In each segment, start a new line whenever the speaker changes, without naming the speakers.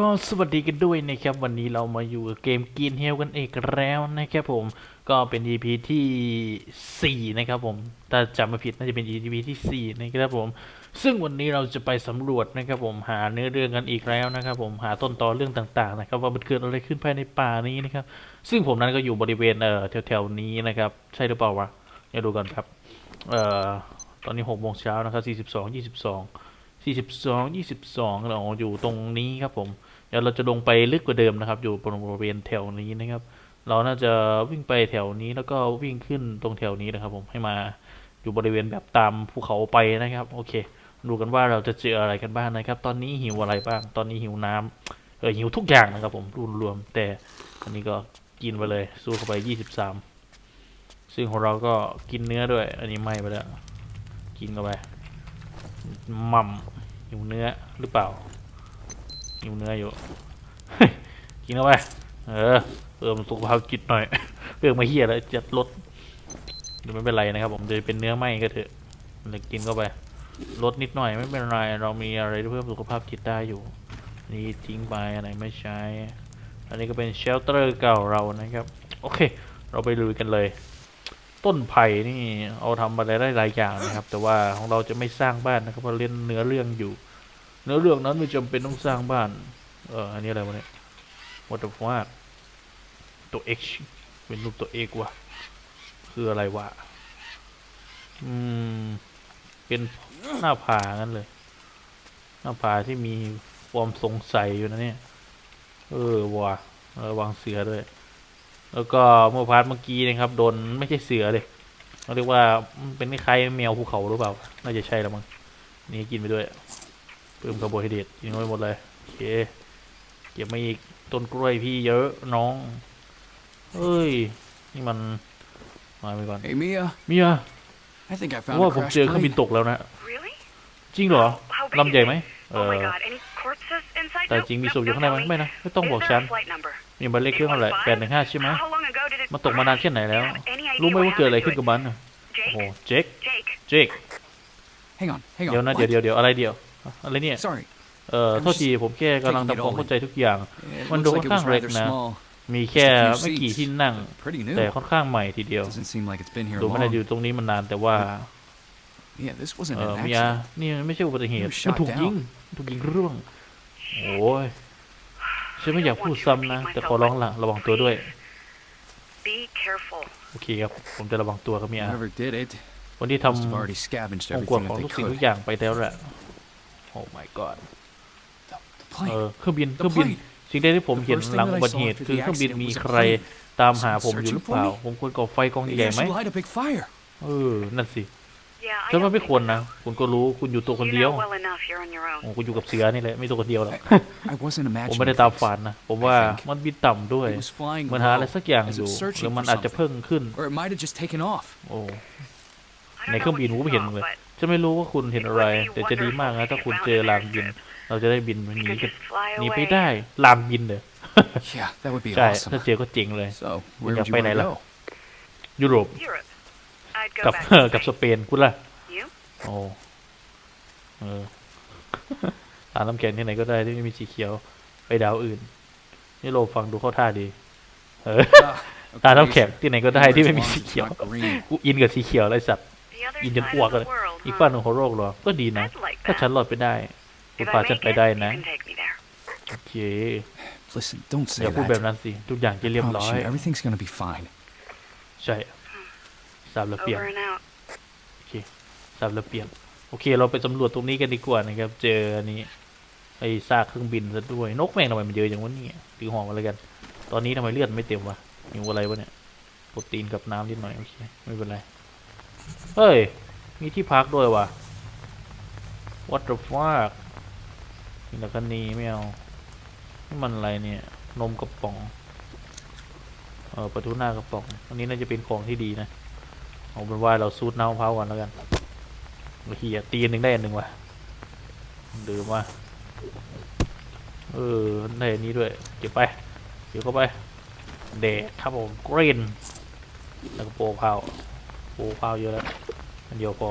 ก็สวัสดีกันด้วยนะครับ วันนี้เรามาอยู่กับเกมกินเฮลกันอีกแล้วนะครับผมก็เป็น EP ที่ 4 นะครับผมถ้าจำไม่ผิดน่าจะเป็น EP ที่ 4 นะครับผม ซึ่งวันนี้เราจะไปสำรวจนะครับผมหาเนื้อเรื่องกันอีกแล้วนะครับผมหาต้นตอเรื่องต่างๆนะครับว่ามันเกิดอะไรขึ้นภายในป่านี้นะครับ ซึ่งผมนั้นก็อยู่บริเวณเอ่อแถวๆนี้นะครับ ใช่หรือเปล่าวะเดี๋ยวดูกันครับเอ่อตอนนี้6โมงเช้านะครับ 42 22 42 22เราอยู่ตรงนี้ครับผม เดี๋ยวเราจะลงไปลึกกว่าเดิมนะครับ อยู่บริเวณแถวนี้นะครับ เราน่าจะวิ่งไปแถวนี้แล้วก็วิ่งขึ้นตรงแถวนี้นะครับ ผมให้มาอยู่บริเวณแบบตามภูเขาไปนะครับ โอเค ดูกันว่าเราจะเจออะไรกันบ้างนะครับ ตอนนี้หิวอะไรบ้าง ตอนนี้หิวน้ำเออหิวทุกอย่างนะครับ ผมรวมๆแต่อันนี้ก็กินไปเลย สู้เข้าไป23ซึ่งของเราก็กินเนื้อด้วย อันนี้ไหม่ไปแล้ว กินเข้าไปหม่ำหิวเนื้อหรือเปล่า หิวเนื้ออยู่กินเข้าไป เออเพิ่มสุขภาพจิตหน่อยเพื่อมาเฮียแล้วจัดลดเดี๋ยวไม่เป็นไรนะครับ ผมจะเป็นเนื้อไหมก็เถอะเลยกินเข้าไปลดนิดหน่อยไม่เป็นไร เรามีอะไรเพิ่มสุขภาพจิตได้อยู่ นี่ทิ้งไปอะไรไม่ใช้ อันนี้ก็เป็นเชลเตอร์เก่าเรานะครับ โอเค เราไปลุยกันเลย ต้นไผ่นี่เอาทำอะไรได้หลายอย่างนะครับ แต่ว่าของเราจะไม่สร้างบ้านนะครับเพราะเล่นเนื้อเรื่องอยู่ เนื้อเรื่องนั้นไม่จำเป็นต้องสร้างบ้าน เอออันนี้อะไรวะเนี่ย what the fuck ตัว x เป็นรูปตัว x วะคืออะไรวะ อืม เป็นหน้าผางั้นเลย หน้าผาที่มีความสงสัยอยู่นะเนี่ย เออวะระวังเสือด้วย แล้วก็เมื่อพาร์ทเมื่อกี้นะครับโดนไม่ใช่เสือเลยเขาเรียกว่าเป็นคล้ายแมวภูเขาหรือเปล่า น่าจะใช่แล้วมั้งนี่กินไปด้วย เพิ่มคาร์โบไฮเดรตกินเข้าไปหมดเลยโอเคเก็บมาอีกต้นกล้วยพี่เยอะน้องเฮ้ย นี่มันมาไปก่อน
Hey Mia,
เมีย
I think I
ผม
found
ว่า
a
ผม
crashed
เจอเครื่องบิน
plane.
ตกแล้วนะ
Really?
จริงเหรอ
How big
ลำใหญ่
is
ไหม
it?
เอ
Oh
อ
my god, any corpses inside?
แต่
Nope,
จริงมี
nope,
ศพอยู่
don't
ข้างใน
tell
ไหม
me.
ไม่นะไม่ต้อง
Is
บอก
there
ฉัน
a flight number?
มีหมายเลขเครื่องอะไร
815?
แปดหนึ่งห้าใช่ไหม
How long ago did it
มันตกมานานแค่ไหนแล้ว
Do you have any idea
รู้ไหม
what
ว่าเกิดอะไร
happened
ขึ้น
to
กับมันน่ะ
it?
โอ้โห
Jake?
เจ๊ก
Jake?
เจ๊ก
Hang on, hang on.
เดี๋ยวนะ
what?
เดี๋ยวเดี๋ยวเดี๋ยวอะไรเดี๋ยว อะไรเนี่ย
Sorry,
เอ่อโทษทีผมแค่กำลังทำความเข้าใจทุกอย่าง
it
มัน
looks
ดู
like it
ค่อน
was
ข้างเล็ก
rather
นะ
small.
มีแค่ไม่กี่ที่นั่ง
Pretty
แต่
new.
ค่อนข้างใหม่ทีเดียว
Doesn't seem like it's been here
ดูไม่ได้อยู่
long.
ตรงนี้มานานแต่ว่า
Yeah, this wasn't
เออ
an
มียา
accident.
นี่มันไม่ใช่อุบัติเหตุ
He was
มัน
shot
ถูกยิง ถูกยิงร่วง โอ้ย ฉันไม่อยากพูดซ้ำนะ แต่ขอร้องละระวังตัวด้วย
Be careful.
โอเคครับ ผมจะระวังตัวครับเมีย
Whoever did it
วันที่
must have
ทำ
already scavenged
องค์กร
everything
ของ
that
ทุ
they
กสิ่ง
could.
ทุกอย่างไปแล้วแหละโอ้ my god
The, the
เอ
plane.
อเครื่องบินเค
The
รื่องบิน
plane.
สิ่งแรกที่ผมเห็น
The first thing
หลัง
that I
อุบัติเหตุ
saw after
คือ
the
เครื่องบิน
accident
มี
was a
ใครตามหาผมอยู่หรือเปล่า
Searching for
ผมควรก่อไฟกอง
Maybe
ใหญ่
I
ไหม
should light a big fire.
เออ นั่นสิ
Yeah, I
ฉันว่า
don't
ไม่
think
ควร
so.
นะ คุณก็รู้คุณอยู่ตัวคน
You
เดียว
know well enough you're on your own.
โอ้คุณอยู่กับเสือนี่แหละไม่ตัวคนเดียวหรอก
I wasn't
ผมไม่ได้
imagining
ตาม
things.
ฝันนะ ผมว่า
I think
มันบินต่ำด้วย
It was flying
เหมือนหาอะไร
low,
สักอย่าง
as
อยู่
if
ห
searching
รือมัน
for
อาจจะ
something.
เพิ่งขึ้น
or it might have just taken off.
โอ้
I
ใน
don't
เครื่อง
know
บิน
what
ผม
you
ก็ไม่เห็น
saw,
เลย
but
ฉันไม่รู้ว่าคุณเห็นอะไร แต่จะดีมากนะถ้าคุณเจอลานบิน เราจะได้บินห
we
นี
could
กัน
just fly
หนี
away.
ไปได้ลานบินเลย
Yeah, that would be
ใช่
awesome.
ถ้าเจอก็เจ๋งเลย
So, where
Yeah,
would you
ไป
want
ไหน
to
ล่ะ
go?
ยุโรป
Europe. I'd go
กับ
back. to
กับส
Spain.
เปนคุณล่ะ
You?
โอ้เออทานน้ำแข็งที่ไหนก็ได้ที่ไม่มีสีเขียวไปดาวอื่นนี่โลฟังดูเข้าท่าดี เออ
Ah,
ทาน
okay,
น้ำแข็ง
sure.
ที่ไหนก็ได้ที่ไม่มี
As long
สี
as it's
เขียว
not green.
กูอินกับสีเขียวไรสัตว์
The other
อินจน
side
อ้วก
of
เลย
the world,
อีก
huh?
ฝั่งหนึ่งของโลกเหรอ ก็ดีนะ
I'd like
ถ้า
that.
ฉันรอดไปได้คุณ
If
พา
I
ฉัน
make
ไป
it,
ได้
you
นะ
can take me there.
โอเค
Listen, don't
อ
say
ย่าพูดแบบ
that.
นั้นสิ ทุกอย่างจะเรียบ
Promise
ร้อย
you, everything's gonna be fine.
ใช่ทราบระเบียบ
Over and out.
โอเคทราบระเบียบ โอเค เราไปสำรวจตรงนี้กันดีกว่านะครับ เจออันนี้ ไอ้ซากเครื่องบินซะด้วย นกแม่งทำไมมันเยอะอย่างวะเนี่ยถือหอมมาเลยกัน ตอนนี้ทำไมเลือดไม่เต็มวะหิวอะไรวะเนี่ย โปรตีนกับน้ำนิดหน่อย โอเค ไม่เป็นไร เฮ้ย มีที่พักด้วยวะ what the fuck นี่ละกันนีไม่เอานี่มันอะไรเนี่ย นมกระป๋อง เออประตูหน้ากระป๋อง อันนี้น่าจะเป็นของที่ดีนะ เอาเป็นว่าเราซูดน้ำมะพร้าวก่อนแล้วกันเฮียตีนหนึ่งได้อันหนึ่งว่ะดื่มมาเออได้อันนี้ด้วย เก็บไปเก็บเข้าไปเดกครับผมกรีนแล้วก็โปรพาวโปรพาวเยอะแล้ว อันเดียวพอ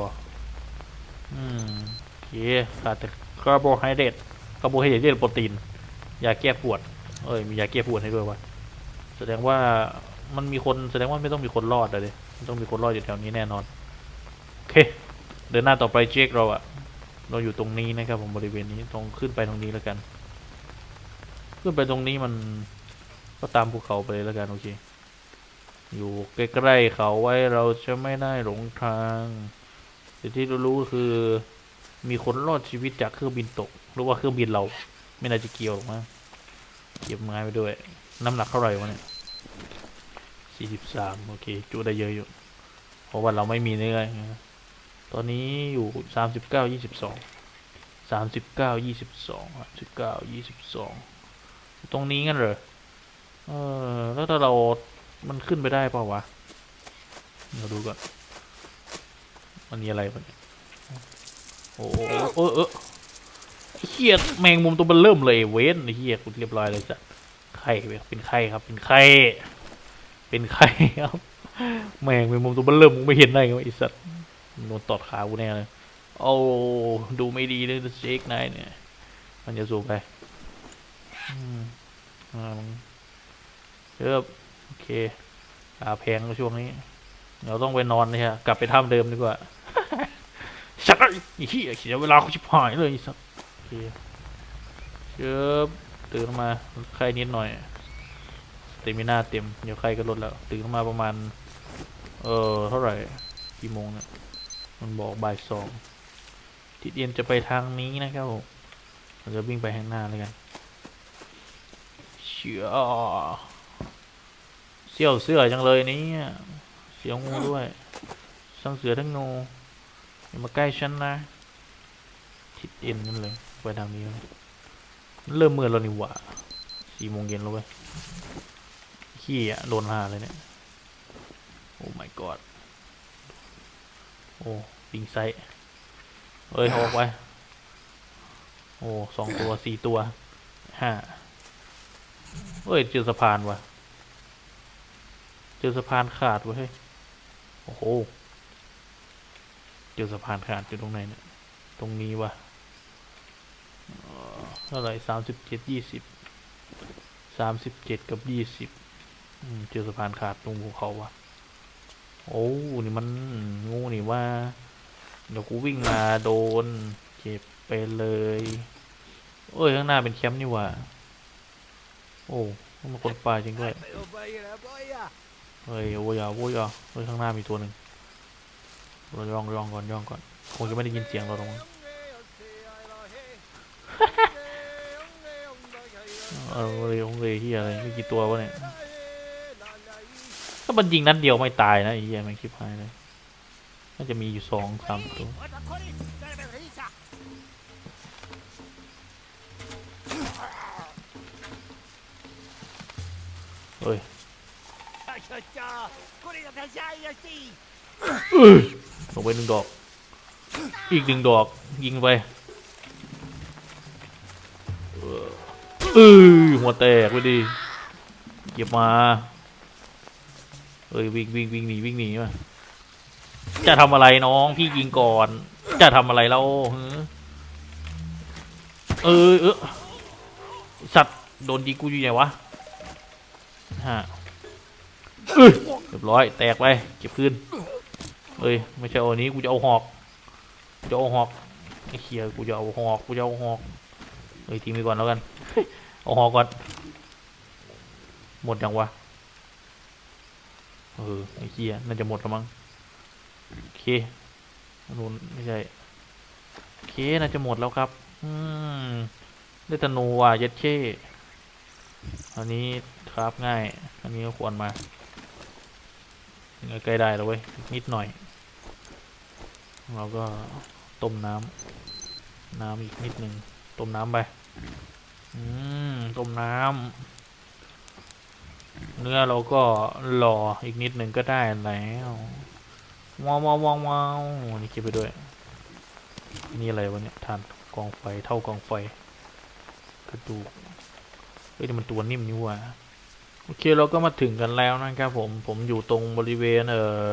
อืมโอเคขาดแต่คาร์โบไฮเดรตคาร์โบไฮเดรตเรียกโปรตีน ยาแก้ปวด เอ้ย มียาแก้ปวดให้ด้วยวะ แสดงว่ามันมีคน แสดงว่าไม่ต้องมีคนรอดเลยไม่ต้องมีคนรอดอยู่แถวนี้แน่นอน โอเค เดินหน้าต่อไปเจคเราอะเราอยู่ตรงนี้นะครับผมบริเวณนี้ตรงขึ้นไปตรงนี้แล้วกัน ขึ้นไปตรงนี้มันก็ตามภูเขาไปแล้วกันโอเค อยู่ใกล้ๆเขาไว้เราจะไม่ได้หลงทางแต่ที่รู้คือมีคนรอดชีวิตจากเครื่องบินตกหรือว่าเครื่องบินเรา ไม่น่าจะเกี่ยวหรอกมั้งเก็บไม้ไปด้วย น้ำหนักเท่าไหร่วะเนี่ยสี่สิบสามโอเค จุได้เยอะอยู่เพราะว่าเราไม่มีเนื้อไงตอนนี้อยู่สามสิบเก้ายี่สิบสองสามสิบเก้ายี่สิบสองสามสิบเก้ายี่สิบสองตรงนี้งั้นเหรอเออแล้วถ้าเรา มันขึ้นไปได้เปล่าวะเราดูก่อน มันมีอะไรปะเนี่ยโอ้โหเออเออเฮียแมงมุมตัวมันเริ่มเลยเว้นเฮียกูเรียบร้อยเลยจ้ะไข่เป็นไข่ครับ เป็นไข่ เป็นไข่ครับ แมงแมงมุมตัวมันเริ่มมึงไม่เห็นได้ไงวะไอสัตว์โดนตอดขากูแน่เลย โอ้ดูไม่ดีเลยเจคไนายเนี่ย มันจะสูบไป อืมอ่ามึงเยอะ โอเคอาแพงช่วงนี้ เราต้องไปนอนเลยฮะกลับไปถ้ำเดิมดีกว่าชักไอ้เหี้ยเสียเวลาเขาชิบหายเลยสัสโอเคเชิบตื่นมาไข้นิดหน่อยสเตมิน่าเต็มเดี๋ยวไข้ก็ลดแล้ว ตื่นมาประมาณ เออเท่าไหร่กี่โมงเนี่ยมันบอกบ่ายสองทิศเอ็นจะไปทางนี้นะครับผมเราจะวิ่งไปข้างหน้าเลยกันเชื่อ เสี่ยวเสือจังเลยนี่เสียวงูด้วยทั้งเสือทั้งงูอย่ามาใกล้ฉันนะทิศเอ็นนั่นเลยไปทางนี้เริ่มมืดแล้วนี่หว่าสี่โมงเย็นแล้วเว้ยขี้อะโดนหาเลยเนี่ยโอ้ my god โอ้ปิงไซต์เอ้ยออกไปโอ้สองตัวสี่ตัวห้าเฮ้ยเจอสะพานว่ะ อสะพานขาดเว้ยโอ้โหเจอสะพานขาดอยู่ตรงไหนเนี่ย ตรงนี้วะเอ่อเท่าไหร่สามสิบเจ็ดยี่สิบสามสิบเจ็ดกับยี่สิบเจอสะพานขาดตรงภูเขาวะโอ้นี่มันงูนี่ว่า เดี๋ยวกูวิ่งมาโดน เจ็บไปเลย เอ้ย ข้างหน้าเป็นแคมป์นี่ว่า โอ้มันคนป่าจริงด้วย เฮ้ยโอ้ยอะโอ้ยอะเฮ้ยข้างหน้ามีตัวหนึ่งเราย่องย่องก่อนย่องก่อนคงจะไม่ได้ยินเสียงเราหรอกมั้งเออเลยคงเลยที่อะไรมีกี่ตัววะเนี่ยถ้ามันยิงนัดเดียวไม่ตายนะไอ้เหี้ยม่งคลิปหายเลยน่าจะมีอยู่สองสามตัวเฮ้ย ลงไปหนึ่งดอก อีกหนึ่งดอก ยิงไปเออหัวแตกไปดิเก็บมาเอ้ยวิ่งวิ่งวิ่งหนีวิ่งหนีมาจะทำอะไรน้องพี่ยิงก่อน จะทำอะไรเราเออเออสัตว์โดนยิงกูอยู่ไหนวะฮะ เรียบร้อยแตกไปเก็บคืนเอ้ยไม่ใช่เอาอันนี้กูจะเอาหอกกูจะเอาหอกไอ้เคียกูจะเอาหอกกูจะเอาหอกเอ้ยทิ้งไปก่อนแล้วกันเอาหอกก่อนหมดยังวะเออไอ้เคียน่าจะหมดแล้วมั้งโอเคนู่นไม่ใช่โอเคน่าจะหมดแล้วครับ อืมได้ธนูว่ะเย็ดเช่อันนี้ครับง่าย อันนี้ก็ควรมา ใกล้ได้แล้วเว้ยนิดหน่อยเราก็ต้มน้ำน้ำอีกนิดหนึ่งต้มน้ำไปอืมต้มน้ำเนื้อเราก็รออีกนิดหนึ่งก็ได้แล้วว้าวว้าวว้าววาวนี่คิดไปด้วย นี่อะไรวะเนี่ยทานกองไฟเท่ากองไฟกระดูกเฮ้ยนี่มันตัวนิ่มนี่ว่า โอเคเราก็มาถึงกันแล้วนะครับผมผมอยู่ตรงบริเวณเออ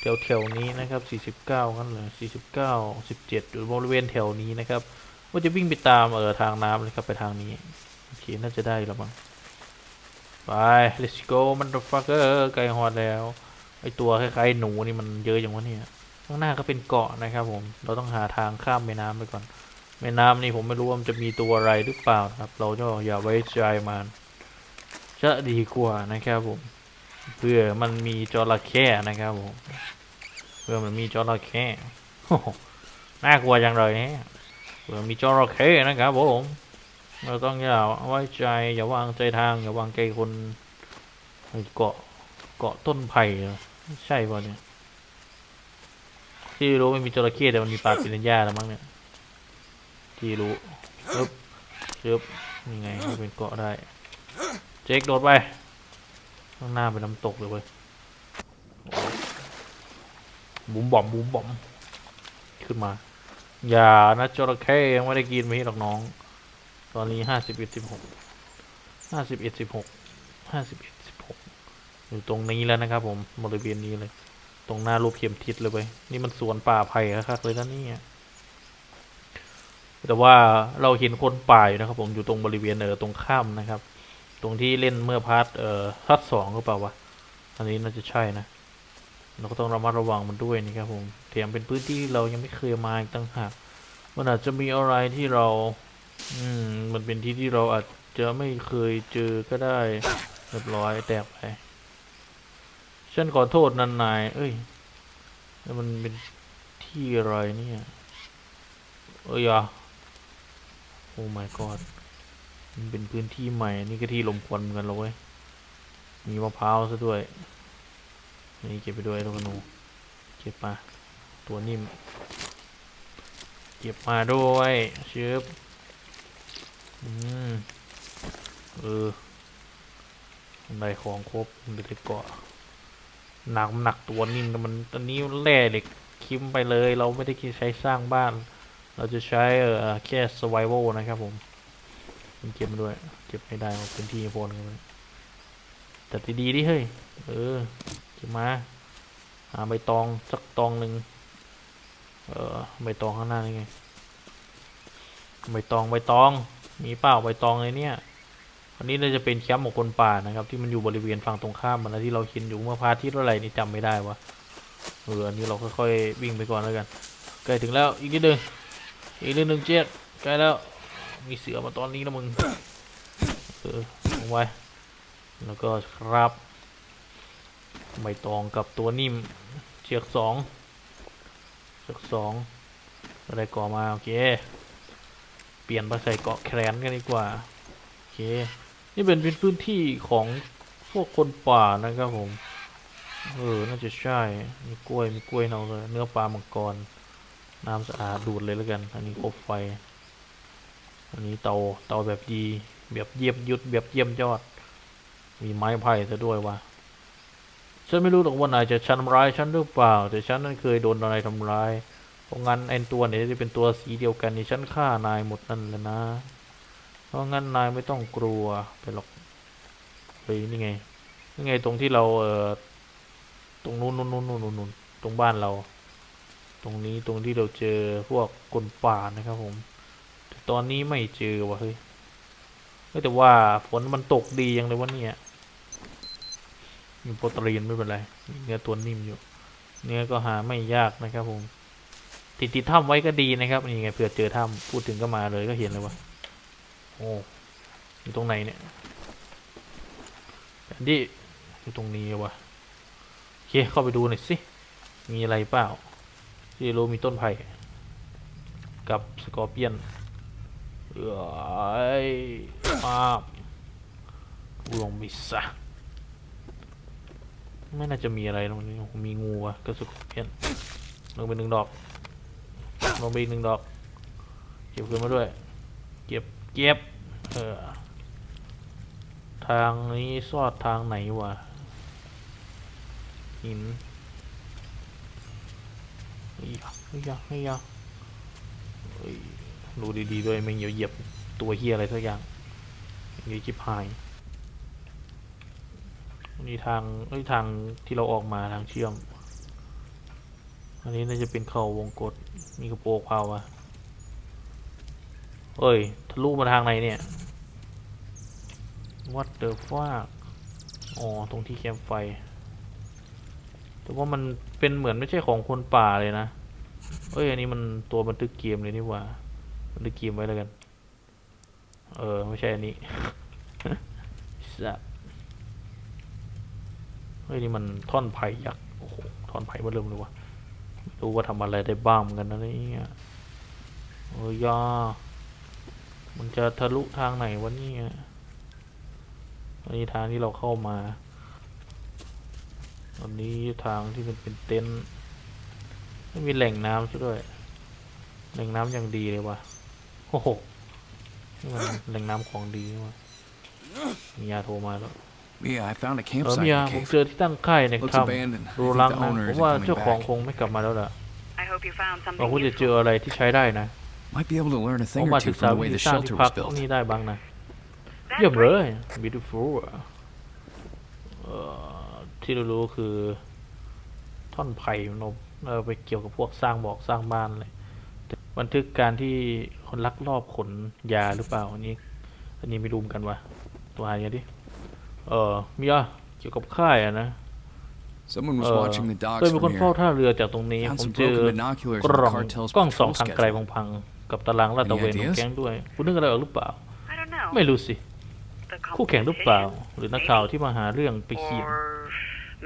แถวแถวๆนี้นะครับ 49กันเลย49 17อยู่บริเวณแถวนี้นะครับว่าจะวิ่งไปตามเออทางน้ำเลยครับไปทางนี้โอเคน่าจะได้แล้วมั้งไป let's go motherfucker ไกลฮอดแล้วไอตัวคล้ายๆหนูนี่มันเยอะอย่างวะเนี่ยข้างหน้าก็เป็นเกาะนะครับ ผมเราต้องหาทางข้ามแม่น้ำไปก่อนแม่น้ำนี่ผมไม่รู้ว่ามันจะมีตัวอะไรหรือเปล่าครับ เราก็อย่าไว้ใจมัน จะดีกว่านะครับผม เพื่อมันมีจระเข้นะครับผม เพื่อมันมีจระเข้โอ้โหน่ากลัวจังเลยเนี่ยเพื่อมีจระเข้นะครับผม เราต้องอย่าไว้ใจอย่าวางใจทางอย่าวางใจคนเกาะเกาะต้นไผ่ใช่ป่ะเนี่ยที่รู้ไม่มีจระเข้แต่มันมีปลาปิรันย่าแล้วมั้งเนี่ยที่รู้ปึ๊บปึ๊บยังไงให้เป็นเกาะได้ จ๊กโดดไป ข้างหน้าเป็นน้ำตกเลยเว้ยบุ๋มบอมบุ๋มบอม ขึ้นมา อย่านะจระเข้ยังไม่ได้กินไม่หรอกน้อง ตอนนี้ห้าสิบเอ็ดสิบหกห้าสิบเอ็ดสิบหกห้าสิบเอ็ดสิบหกอยู่ตรงนี้แล้วนะครับผมบริเวณนี้เลย ตรงหน้ารูปเข็มทิศเลยเว้ยนี่มันสวนป่าไผ่ครับเลยนะนี่แต่ว่าเราเห็นคนป่าอยู่นะครับ ผมอยู่ตรงบริเวณเออตรงข้ามนะครับ ตรงที่เล่นเมื่อพาร์ทเอ่อพาร์ทสองหรือเปล่าวะ อันนี้น่าจะใช่นะ เราก็ต้องระมัดระวังมันด้วยนี่ครับผมแถมเป็นพื้นที่เรายังไม่เคยมาอีกตั้งหากมันอาจจะมีอะไรที่เรา อืม มันเป็นที่ที่เราอาจจะไม่เคยเจอก็ได้เรียบร้อยแตกไปฉันขอโทษนันนาย เอ้ยแล้วมันเป็นที่อะไรเนี่ย เอ้ยอะโอ้ my god มันเป็นพื้นที่ใหม่ นี่ก็ที่ลมควันเหมือนกันเลยเว้ย มีมะพร้าวซะด้วย นี่เก็บไปด้วยลูกหนู เก็บมาตัวนิ่ม เก็บมาด้วยเชืบอืม เออได้ของครบมันได้เกาะหนักหนักตัวนิ่มแต่มันตอนนี้แร่เหล็กคิมไปเลย เราไม่ได้ใช้สร้างบ้าน เราจะใช้เออแค่ survival นะครับผม มันเก็บมาด้วย เก็บไม่ได้เอาพื้นที่โพนกันจัดดีๆดิเฮ้ย เออ เก็บมา หาใบตองสักตองหนึ่งเออใบตองข้างหน้านี่ไง ใบตองใบตอง มีเปล่าใบตองเลยเนี่ยอันนี้น่าจะเป็นแคมป์ของคนป่านะครับ ที่มันอยู่บริเวณฝั่งตรงข้ามมันนะที่เราเห็นอยู่เมื่อพาที่เท่าไหร่นี่จำไม่ได้วะเอออันนี้เราค่อยๆวิ่งไปก่อนแล้วกันใกล้ถึงแล้วอีกนิดนึงอีกนิดนึงเจ็ดใกล้แล้ว มีเสือมาตอนนี้นะมึง เออลงไว้ แล้วก็ครับใบตองกับตัวนิ่ม เชือกสองเชือกสองอะไรก่อมา โอเค เปลี่ยนมาใส่เกาะแขนกันดีกว่า โอเค นี่เป็นเป็นพื้นที่ของพวกคนป่านะครับผม เออ น่าจะใช่ มีกล้วย มีกล้วยเนาเลย เนื้อปลามังกร น้ำสะอาดดูดเลยแล้วกัน อันนี้คบไฟ อันนี้เตาเตาแบบดีแบบเยี่ยมยุดแบบเยี่ยมยอด มีไม้ไผ่ซะด้วยวะฉันไม่รู้หรอกว่านายจะทำร้ายฉันหรือเปล่า แต่ฉันนั้นเคยโดนอะไรทำร้าย เพราะงั้นไอ้ตัวเนี่ยจะเป็นตัวสีเดียวกันนี่ฉันฆ่านายหมดนั่นแหละนะ เพราะงั้นนายไม่ต้องกลัวไปหรอกเฮ้ยนี่ไงนี่ไงตรงที่เราเอ่อตรงนู้นนู้นนู้นนู้นนู้นตรงบ้านเรา ตรงนี้ตรงที่เราเจอพวกคนป่านะครับผม ตอนนี้ไม่เจอว่ะเฮ้ยแต่ว่าฝนมันตกดียังเลยวะเนี่ยมีโปรตีนไม่เป็นไร เนื้อตัวนิ่มอยู่ เนื้อก็หาไม่ยากนะครับผม ติดติดถ้ำไว้ก็ดีนะครับนี่ไงเผื่อเจอถ้ำพูดถึงก็มาเลยก็เห็นเลยวะโอ้อยู่ตรงไหนเนี่ยแผนที่อยู่ตรงนี้วะโอเคเข้าไปดูหน่อยสิ มีอะไรเปล่าที่รู้มีต้นไผ่กับสกอร์เปียน เอ้ยมาบลงมิซะไม่น่าจะมีอะไรตรงนี้มีงูอะกับสกอร์เปียนลงไปหนึ่งดอกลงไปหนึ่งดอก เก็บขึ้นมาด้วย เก็บ เก็บ เออ ทางนี้ซอดทางไหนวะ หินเฮ้ยเฮ้ยเฮ้ยเฮ้ย ดูดีๆด้วยไม่เหยียบเหยียบตัวเฮียอะไรสักอย่างอย่างนี้จิบหายนี่ทางเอ้ยทางที่เราออกมาทางเชื่อม อันนี้น่าจะเป็นเขาวงกตมีกระโปรงเผาวะเอ้ยทะลุมาทางไหนเนี่ย What the fuck อ๋อตรงที่แคมไฟ แต่ว่ามันเป็นเหมือนไม่ใช่ของคนป่าเลยนะ เอ้ยอันนี้มันตัวบันทึกเกมเลยนี่หว่า บันทึกเกมไว้แล้วกัน เออ ไม่ใช่อันนี้สัตว์เฮ้ยนี่มันท่อนไผ่ยักษ์โอ้โหท่อนไผ่มาเริ่มเลยว่ะไม่รู้ว่าทำอะไรได้บ้างเหมือนกันนะเนี่ยเออยามันจะทะลุทางไหนวะเนี่ยอันนี้ทางที่เราเข้ามาอันนี้ทางที่มันเป็นเต็นท์ไม่มีแหล่งน้ำซะด้วยแหล่งน้ำอย่างดีเลยว่ะ โอ้โหนี่มันแหล่งน้ำของดีนี่ว่ะมียาโทรมาแล้ว
Mia, I found a
เออ
campsite
มี
in
ยา
the
ผม
cave.
เจอที่ตั้งค่ายใน
Looks
ถ้
abandoned. I ำ
รู
think
รัง
the
นะ
owner
ผม
isn't
ว่า
coming
เจ้าของ
back.
คงไม่กลับมาแล้วล่ะ
I hope you found
เรา
something
ควรจะเจอ
useful.
อะไรที่ใช้ได้นะ
Might be able to learn a
ผ
thing
ม
or
มา
two
ศึกษา
from the
วิ
way
ธี
the
สร้างที่
shelter
พั
was
กพวก
built.
นี้ได้บ้างนะ
That's
เยี่ยมเล
great.
ย beautiful เอ่อที่เรารู้คือ ท่อนไผ่นมเราไปเกี่ยวกับพวกสร้างบอกสร้างบ้านเลย บันทึกการที่คนลักลอบขนยาหรือเปล่าอันนี้ อันนี้ไม่รู้เหมือนกันวะตัวหาอย่างดิเออมีอะเกี่ยวกับค่ายอะนะ
Someone
เอ
was
อ
watching the
เคย
docks
มีคน
from
เฝ้า
here.
ท่าเรือจากตรงนี้
Found
ผม
some
เจอ
broken binoculars
ก
in
ล่
the
อง
cartel's
กล้องส่อง
patrol
ทางไกล
schedule.
พังๆกับตารางลาดตระเวนของ
Any ideas?
แก๊งด้วย คุณนึกอะไรออกหรือเปล่า
I don't know.
ไม่รู้สิ
The
คู่แข่งหรือเปล่า
competition?
หรือนักข่าวที่มาหาเรื่องไปเขียน
Or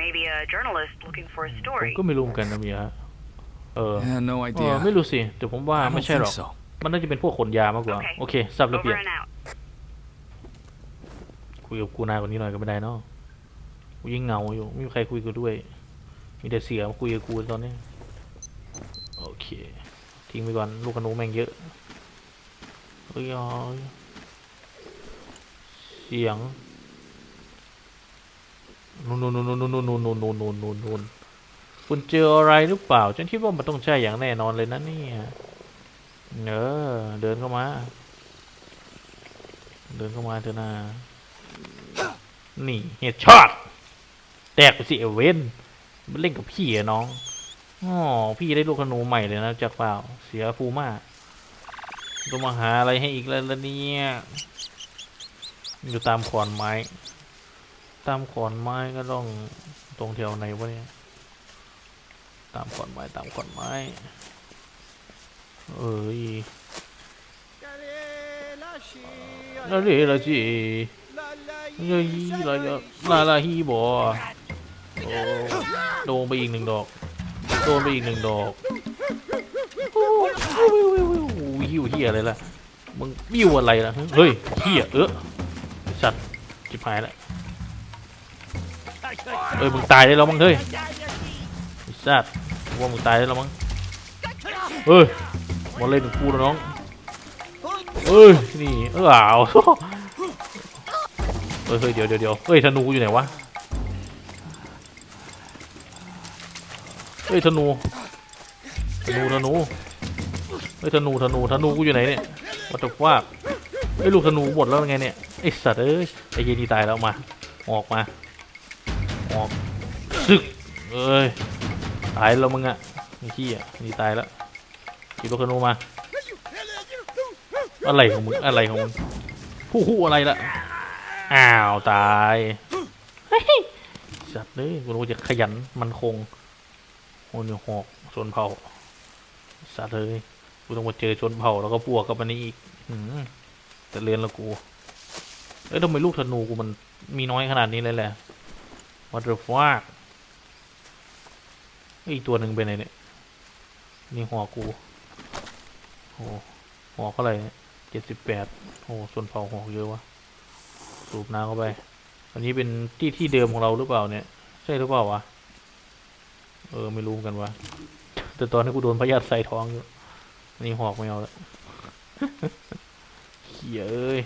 maybe a journalist looking for a
ผม
story.
ก็ไม่รู้เหมือนกันนะเมีย เออ
Yeah, no
เอ
idea.
อไม่รู้สิ แต่ผมว่า
I
ไม่
don't
ใช่หร
think
อก
so.
มันน่าจะเป็นพวกขนยามากกว่า
Okay.
โอเคทราบระเบีย
Over
บ
and out.
คุยกับกูนานกว่านี้หน่อยก็ไม่ได้เนาะกูยิ่งเหงาอยู่ ไม่มีใครคุยกูด้วย มีแต่เสียมาคุยกับกูตอนนี้ โอเค ทิ้งไปก่อน ลูกขนูแม่งเยอะเฮ้ยอ๋อเสียงนู่นนู่นนู่นนู่นนู่นนู่นนู่นนู่นนู่นนู่นนู่น คุณเจออะไรหรือเปล่า ฉันคิดว่ามันต้องใช่อย่างแน่นอนเลยนะเนี่ยเออเดินเข้ามา เดินเข้ามาเถอะนะนี่เฮดช็อตแตกไปสิเอเวนมันเล่นกับพี่อะน้องอ๋อพี่ได้ลูกธนูใหม่เลยนะจากเปล่า เสียฟูมาต้องมาหาอะไรให้อีกแล้วละเนี่ยอยู่ตามขอนไม้ ตามขอนไม้ก็ต้องตรงแถวไหนวะเนี่ย ตามขอนไม้ตามขอนไม้เอ้ยแล้วเดี๋ยวละจีเฮ้ยลาลาลาฮีบอโอ้โดนไปอีกหนึ่งดอกโดนไปอีกหนึ่งดอกโอ้ยหิวเฮียอะไรล่ะมึงบิ้วอะไรล่ะเฮ้ยเฮียเออสัตว์จิบหายละเอ้ยมึงตายได้แล้วมั้งเฮ้ยสัตว์ ว่ามึงตายแล้วมั้งเฮ้ยมาเล่นกับกูแล้วน้องเอ้ยนี่เอออ้าวเฮ้ยเดี๋ยวเดี๋ยวเดี๋ยวเฮ้ยธนูอยู่ไหนวะเฮ้ยธนูธนูธนูเฮ้ยธนูธนูธนูกูอยู่ไหนเนี่ยวัตถุว่าเฮ้ยลูกธนูหมดแล้วไงเนี่ยไอสัตว์เอ้ยไอเยนีตายแล้วมาออกมาออกซึกเอ้ย ตายแล้วมึงอะไอ้ขี้อะนี่ตายแล้วหยิบลูกธนูมา อะไรของมึง อะไรของมึงผู้หูอะไรล่ะ อ้าว ตายเฮ้ยสัตว์เลยกูรู้จะขยันมันคงโอ้ยหอกชนเผ่าสัตว์เลยกูต้องมาเจอชนเผ่าแล้วก็บวกกับอันนี้อีกแต่เรียนและกูเอ้ยทำไมลูกธนูกูมันมีน้อยขนาดนี้เลยแหละ What the fuck เอ้ย อีกตัวหนึ่งไปไหนเนี่ย นี่หัวกู โอ้หัวเท่าไหร่เนี่ยเจ็ดสิบแปดโอ้ส่วนเผาหัวเยอะวะ สูบน้ำเข้าไป อันนี้เป็นที่ที่เดิมของเราหรือเปล่าเนี่ย ใช่หรือเปล่าวะ เออไม่รู้เหมือนกันวะ แต่ตอนนี้กูโดนพยาธิใส่ท้องอยู่อันนี่หอกไม่เอาแล้วเฮียเอ้ย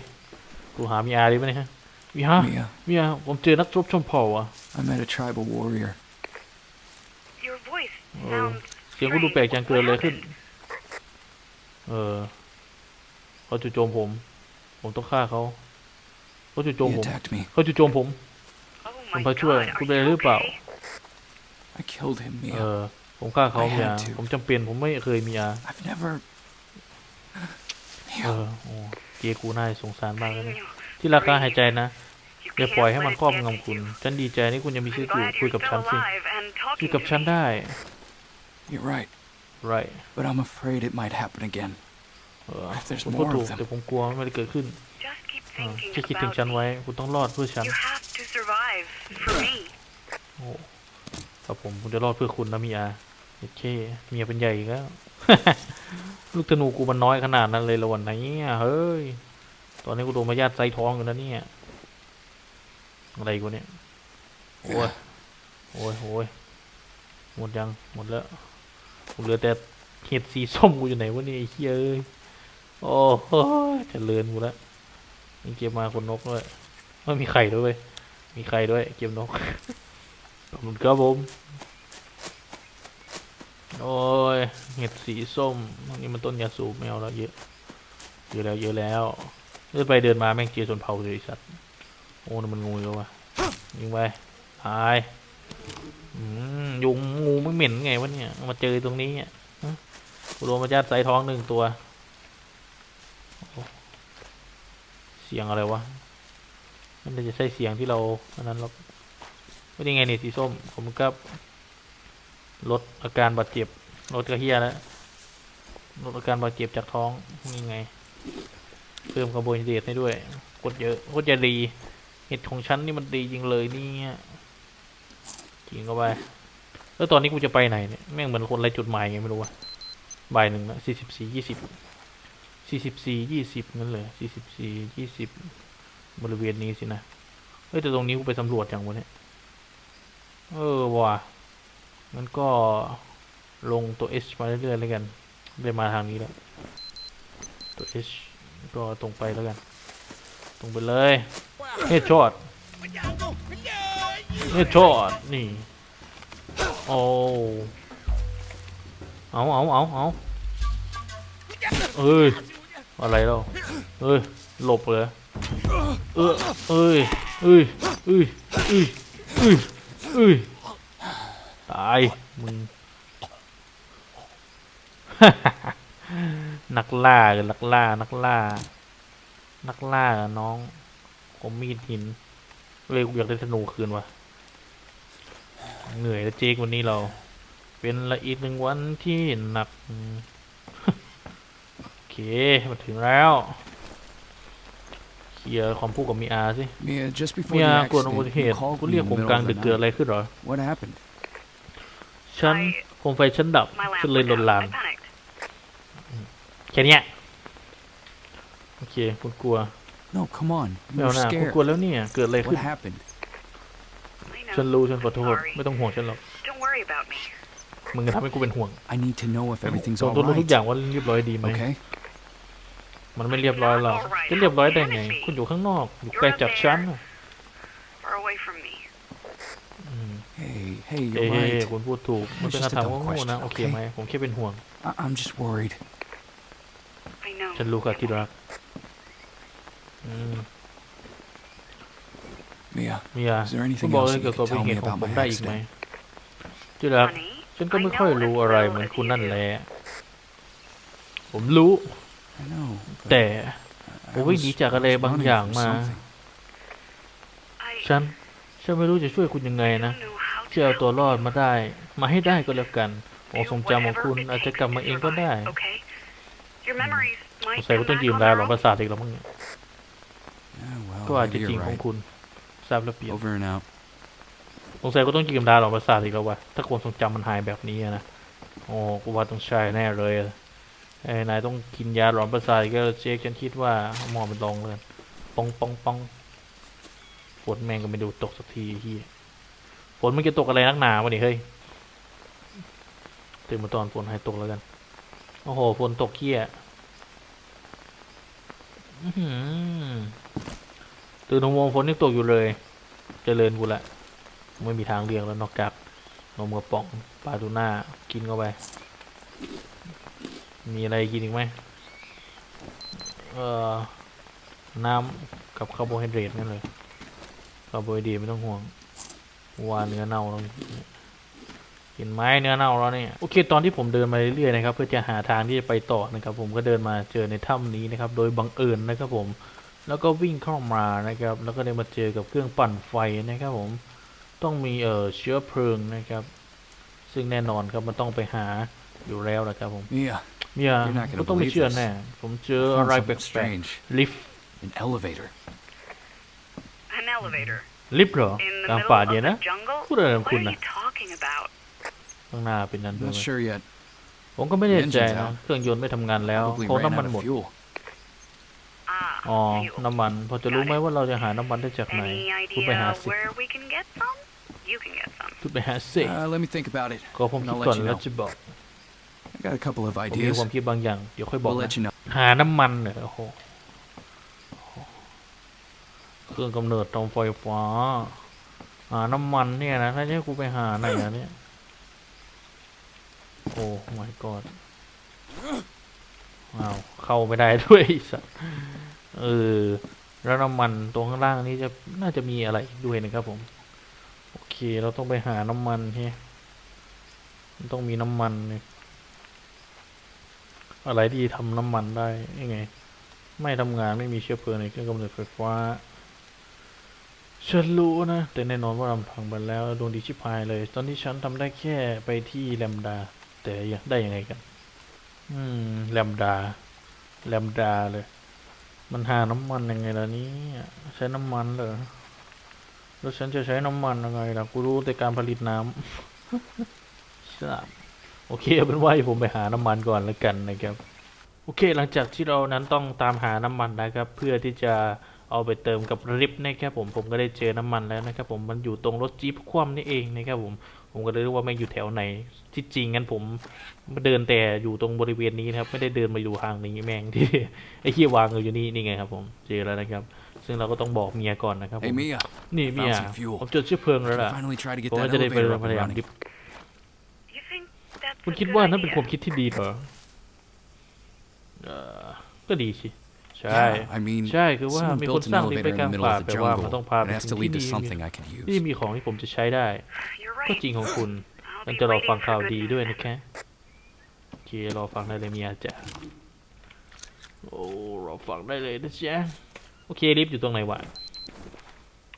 กูหามีอาดีไหมเนี่ยฮะมีฮะ
Mia,
มีอาผมเจอนักรบชมเผ่าอะ
I met a tribal warrior.
Your voice
Oh.
sounds
เสียงกูดูแปลกจังเกิดอะไรขึ้น เออเขาจู่โจมผม ผมต้องฆ่าเขาเขาจู่โจม
He
ผม
attacked me.
เขาจู่โจมผม
Oh
ผม
my
ไปช่วย
god.
คุณ
Are
เป็นอะไร
you
หรือเปล่า
okay?
I killed him,
เอ
Mia.
อผมฆ่าเขา
I
เมีย
had to.
ผมจำเป็น ผมไม่เคยมีอา
I've never.
เอ
Mia,
อโอ้เกียกูน่าสงสารมากเลยนะ
Daniel,
ที่ราคาหายใจนะอย่าปล่อยให้มันครอบงำคุณ ฉันดีใจที่คุณยังมีชีวิ
I'm
ตอยู่
glad
คุย
you're
กับฉัน
still
สิ
alive and
คุย
talking
กับ
to
ฉัน
me.
ได้
You're right,
right
but I'm afraid it might happen again.
เออ
If there's
ผมพูด
more
ถูก
of them
แต่ผมกลัวมันจะเกิดขึ้น
Just keep
อ่า
thinking
แค่คิดถึง
about
ฉัน
me.
ไว้ คุณต้องรอดเพื่อฉัน
You have to survive for me.
โอ้ครับผมผมจะรอดเพื่อคุณนะเมียโอเคเมียเป็นใหญ่อีกแล้ว ลูกธนูกูมันน้อยขนาดนั้นเลยเหรอวันนี้เฮ้ย ตอนนี้กูโดนมาญาติไซท้องอยู่นะเนี่ย อะไรกูเนี่ย โอ้ย โอ้ยโอ้ยหมดยัง หมดแล้วกู เหลือแต่เห็ดสีส้มกูอยู่ไหนวะเนี่ยไอ้เหี้ยเอ้ยโอ้โหเจะเลือนกูล้วมีเก็บมาคนนกด้วยไม่มีไข่ด้วย มีไข่ด้วย เก็บนกขอบคุณครับผมโอ้ยเห็ดสีส้มตรงนี่มันต้นยาสูบไม่เอาแล้วเยอะเยอะแล้วเยอะแล้วเดินไปเดินมาแม่งเจอชนเผาเลยสัตว์โอ้นมันงูแล้ววะยิงไปตาย ยุงงูไม่เหม็นไงวะเนี่ย มาเจอตรงนี้อะฮะกูโดนมาญาติใส่ท้องหนึ่งตัว เสียงอะไรวะ มันจะใช่เสียงที่เราอันนั้นหรอไม่ได้ไงเนี่ยสีส้ม ผมก็ลดอาการบาดเจ็บลดกระเฮียแล้วลดอาการบาดเจ็บจากท้องนี่ไง เพิ่มคาร์โบไฮเดรตให้ด้วยกดเยอะกดจะดีเห็ดของฉันนี่มันดีจริงเลยนี่ ยกินเข้าไป แล้วตอนนี้กูจะไปไหนเนี่ย แม่งเหมือนคนไรจุดหมายไงไม่รู้ว่าบ่ายหนึ่งนะสี่สิบสี่ยี่สิบสี่สิบสี่ยี่สิบนั่นเลยสี่สิบสี่ยี่สิบบริเวณนี้สินะ เฮ้ยแต่ตรงนี้กูไปสำรวจอย่างวะเนี่ย เออว่ะงั้นก็ลงตัว H มาเรื่อยๆแล้วกันได้มาทางนี้แล้ว ตัว H ก็ตรงไปแล้วกัน ตรงไปเลยเฮดช็อต เฮดช็อตนี่ โอ้เอาเอาเอาเอาเอ้ย อะไรแล้วเอ้ย หลบเลยเออเอ้ยเอ้ยเอ้ยเอ้ยเอ้ยเอ้ยตาย มึงนักล่ากันนักล่า นักล่า นักล่าน้องผมมีดหิน เลยอยากได้ธนูคืนวะ เหนื่อยแล้วเจ๊กวันนี้เรา เป็นละอีกหนึ่งวันที่หนักอืมโอเค มาถึงแล้วเคลียร์ความพูดกับมีอาสิ
Mia, just before
มี
the
อาเกิดอุบั
accident,
ติเห
you
ตุ
called
คุณ
me
เรีย
in
ก
the
ผม
middle
กลาง
of
ดึ
the
กเกิด
night.
อะไรขึ้นเหรอ
What happened?
ฉัน
I
โคมไฟฉันดับ
my lamp
ฉันเลย
went
ลน
out.
ลาม
I panicked.
แค่เนี้ยโอเค คุณกลัว
No, come on.
ไม่
You
เอา
were
หน้าคุณ
scared.
กลัวแล้วเนี่ย เกิดอะไรขึ้น
What happened?
I
ฉัน
know.
รู้ฉันขอโทษ
Sorry.
ไม่ต้องห่วงฉันหรอก
Don't worry about me.
มึงจะทำให้กูเป็นห่วง
I need to know if everything's
ผม
all
ต้องรู้ทุก
right.
อย่างว่าเรียบร้อยดีไหม
Okay?
มันไม่เรียบร้อยหรอกจะเรียบร้อยได้ไง คุณอยู่ข้างนอก อยู่ไกลจากฉันน่ะ
Far away from me.
อืม
Hey, hey,
เอ้
you're
ย
right.
คุณพูดถูก มันเป็นคำถามว่าโง่นะ โอเคไหม ผมแค่เป็นห่วง
I- I'm just worried.
I know.
ฉันรู้ค่ะที่รัก อืม
Mia,
เมีย
Is there anything
คุณบอก
else
เรื่
that
เกี่ยว
you
กับ
could
อุบั
tell
ติ
me
เหตุของ
about
ผม
my
ได้อีกไหม
accident?
ที่รัก
Honey,
ฉันก็ไม่
I
ค่อย
know
รู้
as
อะไร
well
เหมือน
as
คุณ
you
นั่น
do.
แหละ ผมรู้
I know. but
แต่
I
ผมวิ่งหนี
was-
จากอะไร
I was
บาง
running
อย่าง
from
มา
something.
I
ฉันฉันไม่รู้จะช่วยคุณยังไงนะ
don't know how
ที่เอา
to
ตัวรอดมาได้ มาให้ได้ก็แล้วกันของทรงจำของคุณ อาจจะกลับมาเองก็ได้
Okay? Your memories
ส
might
งสัย
come
ว่าต้อง
back
ยืม
on
ดาว
their
หลอ
own.
ประสาทอีกแล้วมั้งเนี่ย
Yeah, well,
ก็อาจจะ
maybe
จริง
you're
ของ
right.
คุณ ทราบแล้วเปลี่ยน
Over and out.
สงสัยก็ต้องยืมดาวหลอประสาทอีกแล้ววะถ้าความทรงจำมันหายแบบนี้อะนะโอ้กูว่าต้องใช่แน่เลยอะไอ้นายต้องกินยาหลอนประสาทอีก็เจ๊กฉันคิดว่าหมอมันลองเลยปองปองปองฝนแม่งก็ไม่ดูตกสักทีไอ้เฮียฝนมันจะตกอะไรนักหนาวะนี่เฮ้ยตื่นมาตอนฝนหายตกแล้วกันโอ้โหฝนตกเฮียอื้อหือ ตื่นหกโมงฝนยังตกอยู่เลยเจริญกูละไม่มีทางเลี่ยงแล้วนอกจากนมกระป๋องปลาทูน่ากินเข้าไป มีอะไรกินอีกไหมเอ่อน้ำกับคาร์โบไฮเดรตนั่นเลยคาร์โบไฮเดรตไม่ต้องห่วงว่าเนื้อเน่าแล้วกินไหมเนื้อเน่าแล้วเนี่ยโอเคตอนที่ผมเดินมาเรื่อยๆนะครับ เพื่อจะหาทางที่จะไปต่อนะครับ ผมก็เดินมาเจอในถ้ำนี้นะครับ โดยบังเอิญนะครับผม แล้วก็วิ่งเข้ามานะครับ แล้วก็ได้มาเจอกับเครื่องปั่นไฟนะครับผม ต้องมีเอ่อเชื้อเพลิงนะครับ ซึ่งแน่นอนครับมันต้องไปหาอยู่แล้วนะครับผม
Mia,
เมีย
You're not gonna
ก็ต้องไม่
believe
เชื่อ
this.
แน่ ผมเจอ
I
อะไร
found
แป
something
ลก
strange.
ๆลิฟต์
An elevator.
An elevator.
ลิฟต์เหรอ
In the
กลาง
middle
ป่า
of
เดียว
the
นะ
jungle?
พูดอะไรของ
What
คุณ
are
นะ
you talking about?
ข้างหน้าเป็นนั้น
I'm
ด้วย
not sure yet.
ผมก็ไม่แน่ใจ
The engine's
นะ
out.
เครื่องยนต์ไม่ทำงานแล้ว
Probably
เพราะ
ran
น้ำมัน
out
หม
of
ด
fuel.
อ๋อ
Ah, fuel.
น้ำมัน พอจะรู้ไหมว่าเราจะหาน้ำมันได้จากไหน
Any
คุณไปหา
idea
สิ
where we can get some? You can get some.
คุณไปหาสิ
Uh, let me think about it.
ก็ผมคิด
I'll
ก่อน
let you
แล้ว
know.
จะบอก
I got a couple of
ผมมี
ideas.
ความคิดบางอย่าง เดี๋ยวค่อยบอก
We'll
นะ
let you know.
หาน้ำมันเหรอโอ้โห เครื่องกำเนิดเตาไฟฟ้า หาน้ำมันเนี่ยนะ ถ้าจะกูไปหาไหนอะเนี่ย โอ้ my god อ้าวเข้าไม่ได้ด้วยไอ้สัส เออแล้วน้ำมันตรงข้างล่างนี้จะน่าจะมีอะไรด้วยนะครับผม โอเคเราต้องไปหาน้ำมันเฮ้มันต้องมีน้ำมันเนี่ยอะไรที่ทำน้ำมันได้ยังไง ไม่ทำงานไม่มีเชื้อเพลิงในเครื่องกำเนิดไฟฟ้าฉันรู้นะ แต่แน่นอนว่าเราพังไปแล้วดวงดีชิบหายเลย ตอนที่ฉันทำได้แค่ไปที่แลมดา แต่ได้ยังไงกัน อืมแลมดาแลมดาเลย มันหาน้ำมันยังไงล่ะนี้ใช้น้ำมันเหรอแล้วฉันจะใช้น้ำมันยังไงล่ะกูรู้แต่การผลิตน้ำทราบโอเคเอาเป็นว่าผมไปหาน้ำมันก่อนแล้วกันนะครับ โอเคหลังจากที่เรานั้นต้องตามหาน้ำมันนะครับ เพื่อที่จะเอาไปเติมกับลิฟต์นะครับผมผมก็ได้เจอน้ำมันแล้วนะครับผมมันอยู่ตรงรถจี๊ปคว่ำนี่เองนะครับผม ผมก็เลยรู้ว่ามันอยู่แถวไหน ที่จริงงั้นผมเดินแต่อยู่ตรงบริเวณนี้นะครับ ไม่ได้เดินมาอยู่ทางนี้แม่งที่ไอ้ขี้ยวางอยู่นี่นี่ไงครับ ผมเจอแล้วนะครับ ซึ่งเราก็ต้องบอกเมียก่อนนะครับผ
Hey,
ม
Mia.
นี่เมีย
found some fuel.
ผมเจอเชื้อเพลิงแล้ว
Can
ล่ะ
finally try to get
ผม
that
ก็จะได้ไป
elevator up
พ
and
ยายาม
running.
ดิฟ
You think that's
คุณ
a
คิด
good
ว่านั่นเป็น
idea?
ความคิดที่ดีเหรอเออก็ดีสิ ใช่
Yeah, I mean,
ใช่คือว่า
someone
มีคน
built an
สร้างลิฟต์
elevator
ไป
in
ก
the
ลาง
middle
ป่า
of the
แปลว่ามัน
jungle.
ต้องพา
It
ไป
has
ถึ
to
ง
lead
ที่
to
นี่
something I could
ที่
use.
มีของที่ผมจะใช้ได้
You're
ก็
right.
จริงของคุณ
I'll
มัน
be
จะรอ
waiting
ฟัง
for
ข่าว
good
ดี
news
ด้วย
then.
นะคะโอเครอฟังได้เลยเมียจ้ะโอ้รอฟังได้เลยนะจ๊ะโอเคลิฟต์อยู่ตรงไหนวะ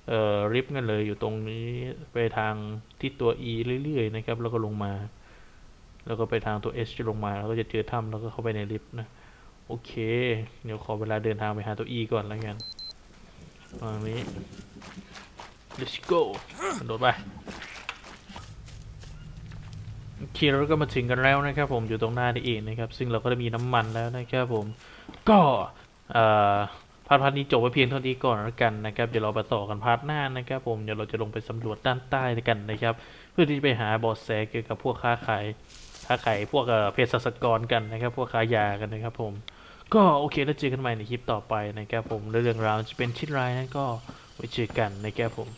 เอ่อลิฟต์กันเลยอยู่ตรงนี้ไปทางที่ตัว E เรื่อยๆนะครับ แล้วก็ลงมา แล้วก็ไปทางตัว H จะลงมาแล้วก็จะเจอถ้ำแล้วก็เข้าไปในลิฟต์นะ โอเค เดี๋ยวขอเวลาเดินทางไปหาตัว E ก่อนแล้วกันทางนี้ let's go กระโดดไปโอเคเราก็มาถึงกันแล้วนะครับ ผมอยู่ตรงหน้านี่เองนะครับ ซึ่งเราก็ได้มีน้ำมันแล้วนะครับผม ก็เอ่อพาร์ทพาร์ทนี้จบไว้เพียงเท่านี้ก่อนแล้วกันนะครับ เดี๋ยวเราไปต่อกันพาร์ทหน้านะครับ ผม เดี๋ยวเราจะลงไปสำรวจด้านใต้กันนะครับ เพื่อที่จะไปหาบอแสเกี่ยวกับพวกค้าขายค้าขายพวกเอ่อเภสัชกรกันนะครับ พวกค้ายากันนะครับผม ก็โอเคแล้วเจอกันใหม่ในคลิปต่อไปนะครับผมแล้วเรื่องราวจะเป็นชิ้นไรนั้นก็ไว้เจอกันนะครับผม